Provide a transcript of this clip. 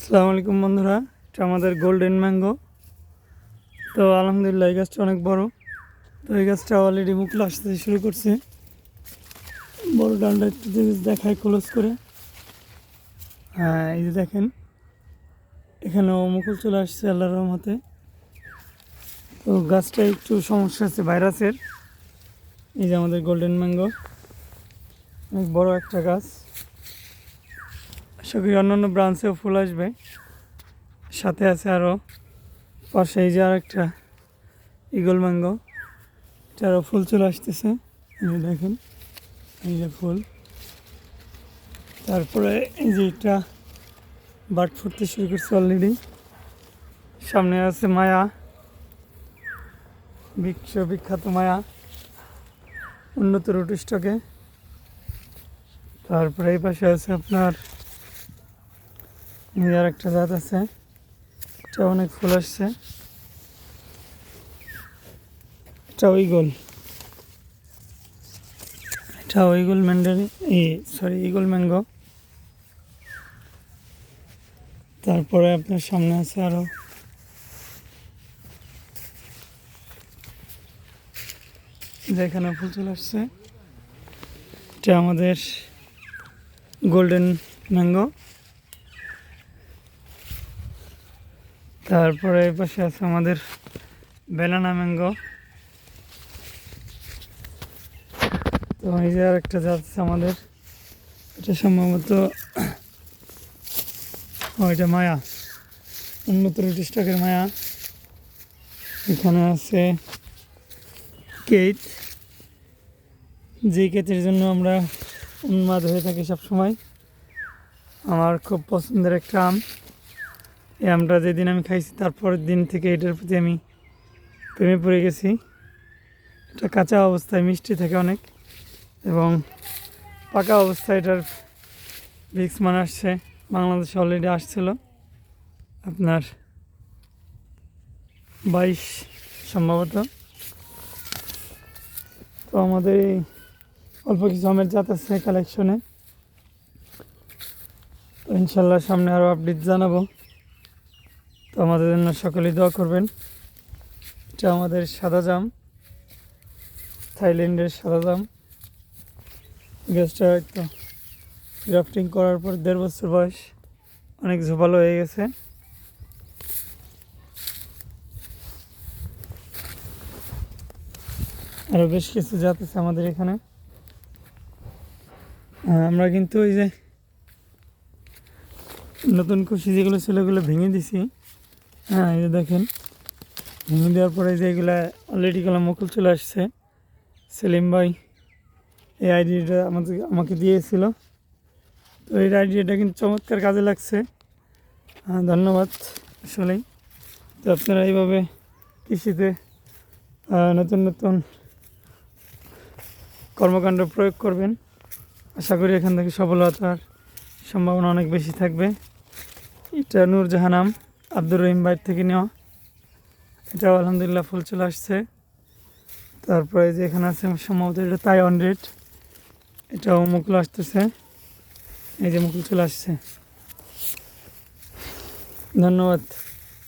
আসসালামু আলাইকুম বন্ধুরা, এটা আমাদের গোল্ডেন ম্যাঙ্গো তো আলহামদুলিল্লাহ, এই গাছটা অনেক বড়। তো এই গাছটা অলরেডি মুকুল আসতে শুরু করছে। বড় ডালটা একটু জিনিস দেখায় ক্লোজ করে। হ্যাঁ এই যে দেখেন। এখানেও মুকুল চলে আসছে আল্লাহর রহমতে। তো গাছটা একটু সমস্যা আছে, ভাইরাসের। এই যে আমাদের গোল্ডেন ম্যাঙ্গো অনেক বড় একটা গাছ। আশা করি অন্যান্য ব্রাঞ্চেও ফুল আসবে। সাথে আছে আরও পাশে এই যে আরেকটা ইগল ম্যাঙ্গো এটারও ফুল চলে আসতেছে। দেখেন, এই যে ফুল। তারপরে এই যে এটা বাট ফুটতে শুরু করছে অলরেডি সামনে আছে মায়া, বিশ্ব বিখ্যাত মায়া, উন্নত রুট স্টকে। তারপরে এই পাশে আছে আপনার আর একটা জাত আছে। এটা অনেক ফুল আসছে। এটা ইগল এটা ইগল ম্যান্ডারি এই সরি ইগল ম্যাঙ্গো। তারপরে আপনার সামনে আছে আরও। যেখানে ফুল চলে আসছে, এটা আমাদের গোল্ডেন ম্যাঙ্গো। তারপরে এই পাশে আছে আমাদের বেলানা ম্যাঙ্গো। তো এই যে আরেকটা জাত আছে আমাদের। এটা সম্ভবত এটা মায়া। উন্নত রুটি স্টকের মায়া। এখানে আছে কেট। যে কেটের জন্য আমরা উন্মাদ হয়ে থাকি সব সময় আমার খুব পছন্দের একটা আম। এই আমটা যেদিন আমি খাইছি তারপরের দিন থেকে এটার প্রতি আমি প্রেমে পড়ে গেছি। এটা কাঁচা অবস্থায় মিষ্টি থাকে অনেক এবং পাকা অবস্থায় এটার ভিক্স মান আসছে, বাংলাদেশে অলরেডি আসছিল। আপনার বাইশ সম্ভবত। তো আমাদের এই অল্প কিছু আমের জাত আছে কালেকশনে তো ইনশাল্লাহ সামনে আরও আপডেট জানাব। আমাদের জন্য সকলেই দোয়া করবেন। এটা আমাদের সাদা জাম, থাইল্যান্ডের সাদা জাম। গ্যাসটা একটু গ্রাফটিং করার পর দেড় বছর বয়স, অনেক ঝোপালো হয়ে গেছে। আরও বেশ কিছু জাত আছে আমাদের এখানে। আমরা কিন্তু ওই যে নতুন কুশি যেগুলো ছিল ওগুলো ভেঙে দিছি। হ্যাঁ এই দেখেন। ভেঙে দেওয়ার পরে যে এগুলো অলরেডি গুলো মুকুল চলে আসছে। সেলিম ভাই এই আইডিয়াটা আমাদের আমাকে দিয়েছিল। তো এই আইডিয়াটা কিন্তু চমৎকার কাজে লাগছে। আহ, ধন্যবাদ আসলেই। তো আপনারা এইভাবে কৃষিতে নতুন নতুন কর্মকাণ্ড প্রয়োগ করবেন। আশা করি এখান থেকে সফলতার সম্ভাবনা অনেক বেশি থাকবে। এটা নূরজাহানাম আব্দুর রহিম বাইর থেকে নেওয়া। এটাও আলহামদুলিল্লাহ ফুল চলে আসছে। তারপরে যে এখানে আছে সম্ভবত এটা তাই রেড এটাও মুকুল আসতেছে। এই যে মুকুল চলে আসছে। ধন্যবাদ।